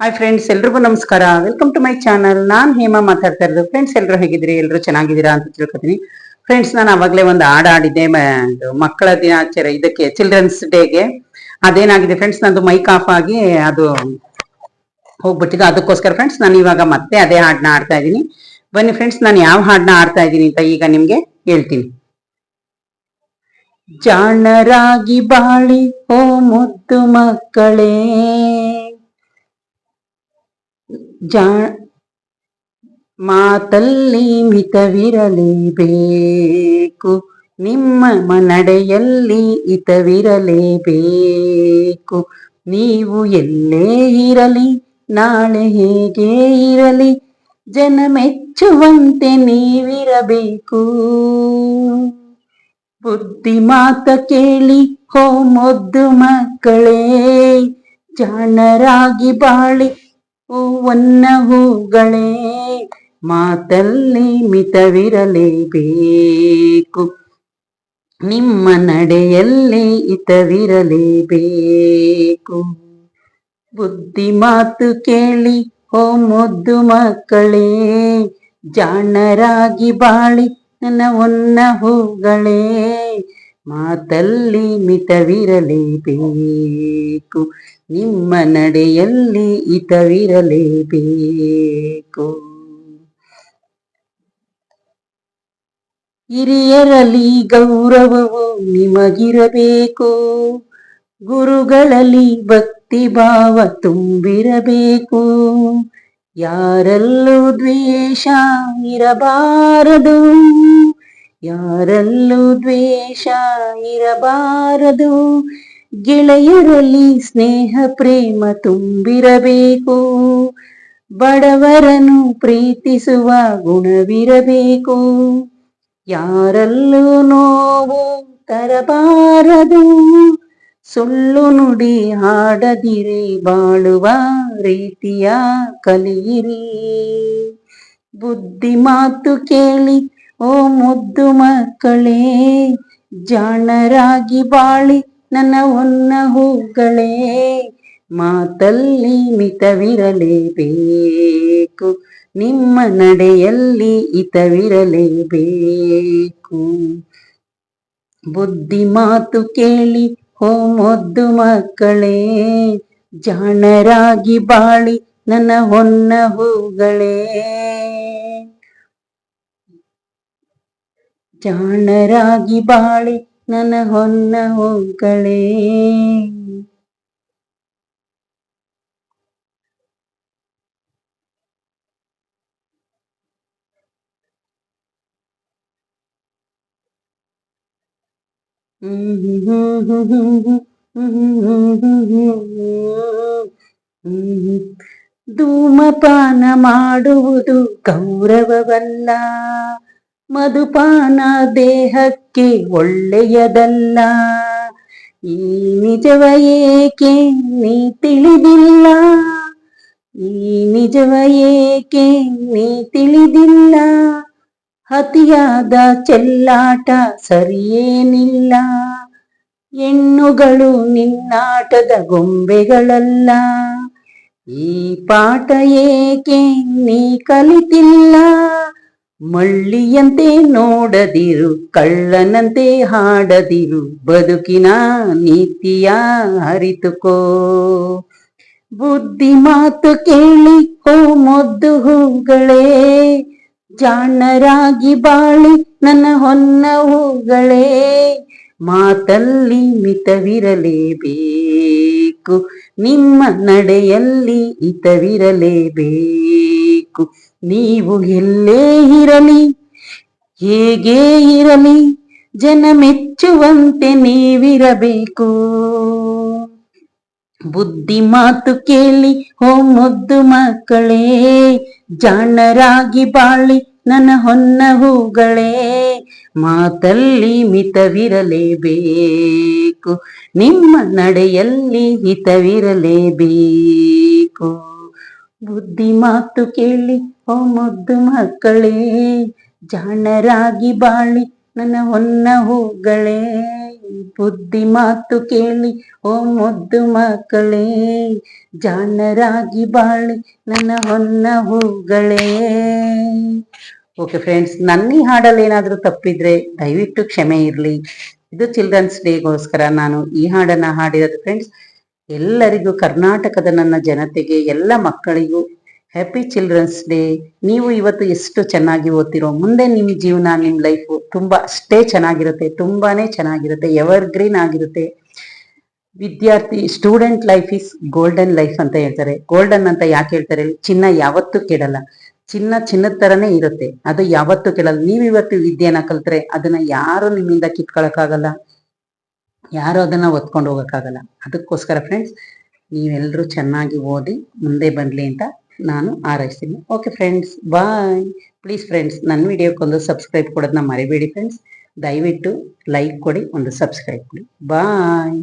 Hi friends ಎಲ್ರಿಗೂ ನಮಸ್ಕಾರ. Welcome to my channel ನಾನು ಹೇಮಾ ಮಾತಾಡ್ತಾ ಇರೋದು ಫ್ರೆಂಡ್ಸ್ ಎಲ್ಲರೂ ಹೇಗಿದ್ರಿ ಎಲ್ಲರೂ ಚೆನ್ನಾಗಿದ್ದೀರಾ ಅಂತ ತಿಳ್ಕೊತೀನಿ. ಫ್ರೆಂಡ್ಸ್ ನಾನು ಆವಾಗಲೇ ಒಂದು ಹಾಡು ಆಡಿದ್ದೆ ಮ- ಮಕ್ಕಳ ದಿನಾಚರಣೆ, ಇದಕ್ಕೆ ಚಿಲ್ಡ್ರನ್ಸ್ ಡೇಗೆ ಅದೇನಾಗಿದೆ ಫ್ರೆಂಡ್ಸ್ ನಂದು ಮೈಕ್ ಆಫ್ ಆಗಿ ಅದು ಹೋಗ್ಬಿಟ್ಟಿದ್ದು ಅದಕ್ಕೋಸ್ಕರ ಫ್ರೆಂಡ್ಸ್ ನಾನು ಇವಾಗ ಮತ್ತೆ ಅದೇ ಹಾಡನ್ನ ಆಡ್ತಾ ಇದ್ದೀನಿ. ಬನ್ನಿ ಫ್ರೆಂಡ್ಸ್ ನಾನು ಯಾವ ಹಾಡನ್ನ ಆಡ್ತಾ ಇದ್ದೀನಿ ಅಂತ ಈಗ ನಿಮಗೆ ಹೇಳ್ತೀನಿ. ಜಾಣರಾಗಿ ಬಾಳಿ, ಓ ಮುದ್ದು ಮಕ್ಕಳೇ. ಜಾ ಮಾತಲ್ಲಿ ಮಿತವಿರಲೇಬೇಕು. ನಿಮ್ಮ ಮನಡೆಯಲ್ಲಿ ಹಿತವಿರಲೇಬೇಕು. ನೀವು ಎಲ್ಲೇ ಇರಲಿ, ನಾಳೆ ಹೇಗೆ ಇರಲಿ, ಜನ ಮೆಚ್ಚುವಂತೆ ನೀವಿರಬೇಕು. ಬುದ್ಧಿ ಮಾತ ಕೇಳಿ ಹೋ ಮೊದ್ದು ಮಕ್ಕಳೇ, ಜಾಣರಾಗಿ ಬಾಳಿ ಹೂವನ್ನ ಹೂಗಳೇ, ಮಾತಲ್ಲಿ ಮಿತವಿರಲೇಬೇಕು. ನಿಮ್ಮ ನಡೆಯಲ್ಲಿ ಹಿತವಿರಲೇಬೇಕು. ಬುದ್ಧಿ ಮಾತು ಕೇಳಿ ಓ ಮುದ್ದು ಮಕ್ಕಳೇ, ಜಾಣರಾಗಿ ಬಾಳಿ, ನನ್ನ ಒನ್ನ ಹೂಗಳೇ. ಮಾತಲ್ಲಿ ಮಿತವಿರಲೇಬೇಕು. ನಿಮ್ಮ ನಡೆಯಲ್ಲಿ ಹಿತವಿರಲೇಬೇಕು. ಹಿರಿಯರಲ್ಲಿ ಗೌರವವು ನಿಮಗಿರಬೇಕು. ಗುರುಗಳಲ್ಲಿ ಭಕ್ತಿ ಭಾವ ತುಂಬಿರಬೇಕು. ಯಾರಲ್ಲೂ ದ್ವೇಷ ಇರಬಾರದು. ಯಾರಲ್ಲೂ ದ್ವೇಷ ಇರಬಾರದು. ಗೆಳೆಯರಲ್ಲಿ ಸ್ನೇಹ, ಪ್ರೇಮ ತುಂಬಿರಬೇಕು. ಬಡವರನ್ನು ಪ್ರೀತಿಸುವ ಗುಣವಿರಬೇಕು. ಯಾರಲ್ಲೂ ನೋವು ತರಬಾರದು. ಸುಳ್ಳು ನುಡಿ ಹಾಡದಿರಿ, ಬಾಳುವ ರೀತಿಯ ಕಲಿಯಿರಿ. ಬುದ್ಧಿ ಮಾತು ಕೇಳಿ ಓ ಮುದ್ದು ಮಕ್ಕಳೇ, ಜಾಣರಾಗಿ ಬಾಳಿ ನನ್ನ ಹೊನ್ನ ಹೂಗಳೇ, ಮಾತಲ್ಲಿ ಮಿತವಿರಲೇಬೇಕು, ನಿಮ್ಮ ನಡೆಯಲ್ಲಿ ಹಿತವಿರಲೇಬೇಕು. ಬುದ್ಧಿ ಮಾತು ಕೇಳಿ ಹೋ ಮೊದ್ದು ಮಕ್ಕಳೇ, ಜಾಣರಾಗಿ ಬಾಳಿ ನನ್ನ ಹೊನ್ನ ಹೂಗಳೇ. ಜಾಣರಾಗಿ ಬಾಳಿ ನನ್ನ ಹೊನ್ನ ಹೋಗಳೇ. ಧೂಮಪಾನ ಮಾಡುವುದು ಗೌರವವಲ್ಲ. ಮಧುಪಾನ ದೇಹಕ್ಕೆ ಒಳ್ಳೆಯದಲ್ಲ. ಈ ನಿಜವ ಏಕೆ ನೀ ತಿಳಿದಿಲ್ಲ? ಈ ನಿಜವ ಏಕೆ ನೀ ತಿಳಿದಿಲ್ಲ? ಅತಿಯಾದ ಚೆಲ್ಲಾಟ ಸರಿಯೇನಿಲ್ಲ. ಹೆಣ್ಣುಗಳು ನಿನ್ನಾಟದ ಗೊಂಬೆಗಳಲ್ಲ. ಈ ಪಾಠ ಏಕೆ ನೀ ಕಲಿತಿಲ್ಲ? ಮಳ್ಳಿಯಂತೆ ನೋಡದಿರು, ಕಳ್ಳನಂತೆ ಹಾಡದಿರು, ಬದುಕಿನ ನೀತಿಯ ಅರಿತುಕೋ. ಬುದ್ಧಿ ಮಾತು ಕೇಳಿ ಹೋ ಮೊದ್ದು ಹೂಗಳೇ, ಜಾಣರಾಗಿ ಬಾಳಿ ನನ್ನ ಹೊನ್ನ ಹೂಗಳೇ, ಮಾತಲ್ಲಿ ಮಿತವಿರಲೇಬೇಕು, ನಿಮ್ಮ ನಡೆಯಲ್ಲಿ ಹಿತವಿರಲೇಬೇಕು. ನೀವು ಎಲ್ಲೇ ಇರಲಿ, ಹೇಗೆ ಇರಲಿ, ಜನ ಮೆಚ್ಚುವಂತೆ ನೀವಿರಬೇಕು. ಬುದ್ಧಿ ಮಾತು ಕೇಳಿ, ಹೋ ಮುದ್ದು ಮಕ್ಕಳೇ, ಜಾಣರಾಗಿ ಬಾಳಿ, ನನ್ನ ಹೊನ್ನ ಹೂಗಳೇ, ಮಾತಲ್ಲಿ ಮಿತವಿರಲೇಬೇಕು. ನಿಮ್ಮ ನಡೆಯಲ್ಲಿ ಹಿತವಿರಲೇಬೇಕು. ಬುದ್ಧಿ ಮಾತು ಕೇಳಿ, ಓ ಮದ್ದು ಮಕ್ಕಳೇ, ಜಾಣರಾಗಿ ಬಾಳಿ, ನನ್ನ ಹೊನ್ನ ಹೂಗಳೇ. ಬುದ್ಧಿ ಮಾತು ಕೇಳಿ, ಓ ಮದ್ದು ಮಕ್ಕಳೇ, ಜಾಣರಾಗಿ ಬಾಳಿ, ನನ್ನ ಹೊನ್ನ ಹೂಗಳೇ. ಓಕೆ ಫ್ರೆಂಡ್ಸ್ ನನ್ನ ಈ ಹಾಡಲ್ಲಿ ಏನಾದರೂ ತಪ್ಪಿದ್ರೆ ದಯವಿಟ್ಟು ಕ್ಷಮೆ ಇರಲಿ. ಇದು ಚಿಲ್ಡ್ರನ್ಸ್ ಡೇಗೋಸ್ಕರ ನಾನು ಈ ಹಾಡನ್ನ ಹಾಡಿರೋದು ಫ್ರೆಂಡ್ಸ್ ಎಲ್ಲರಿಗೂ ಕರ್ನಾಟಕದ ನನ್ನ ಜನತೆಗೆ, ಎಲ್ಲ ಮಕ್ಕಳಿಗೂ ಹ್ಯಾಪಿ ಚಿಲ್ಡ್ರನ್ಸ್ ಡೇ ನೀವು ಇವತ್ತು ಎಷ್ಟು ಚೆನ್ನಾಗಿ ಓದ್ತಿರೋ, ಮುಂದೆ ನಿಮ್ಮ ಜೀವನ, ನಿಮ್ಮ ಲೈಫು ತುಂಬ ಅಷ್ಟೇ ಚೆನ್ನಾಗಿರುತ್ತೆ, ತುಂಬಾನೇ ಚೆನ್ನಾಗಿರುತ್ತೆ ಎವರ್ ಗ್ರೀನ್ ಆಗಿರುತ್ತೆ. ವಿದ್ಯಾರ್ಥಿ student life is golden life ಅಂತ ಹೇಳ್ತಾರೆ. ಗೋಲ್ಡನ್ ಅಂತ ಯಾಕೆ ಹೇಳ್ತಾರೆ? ಚಿನ್ನ ಯಾವತ್ತೂ ಕೆಡಲ್ಲ. ಚಿನ್ನ ಚಿನ್ನದ ತರನೇ ಇರುತ್ತೆ. ಅದು ಯಾವತ್ತೂ ಕೆಡಲ್ಲ. ನೀವು ಇವತ್ತು ವಿದ್ಯೆನ ಕಲ್ತ್ರೆ ಅದನ್ನ ಯಾರು ನಿಮ್ಮಿಂದ ಕಿತ್ಕೊಳಕ್ಕಾಗಲ್ಲ. ಯಾರು ಅದನ್ನ ಒತ್ಕೊಂಡು ಹೋಗಕ್ಕಾಗಲ್ಲ. ಅದಕ್ಕೋಸ್ಕರ ಫ್ರೆಂಡ್ಸ್ ನೀವೆಲ್ಲರೂ ಚೆನ್ನಾಗಿ ಓದಿ ಮುಂದೆ ಬರಲಿ ಅಂತ ನಾನು ಆರೈಸ್ತೀನಿ okay friends bye please friends ನನ್ನ ವಿಡಿಯೋಕ್ಕೊಂದು ಸಬ್ಸ್ಕ್ರೈಬ್ ಕೊಡೋದನ್ನ ಮರಿಬೇಡಿ ಫ್ರೆಂಡ್ಸ್ ದಯವಿಟ್ಟು ಲೈಕ್ ಕೊಡಿ, ಒಂದು ಸಬ್ಸ್ಕ್ರೈಬ್ ಕೊಡಿ. ಬಾಯ್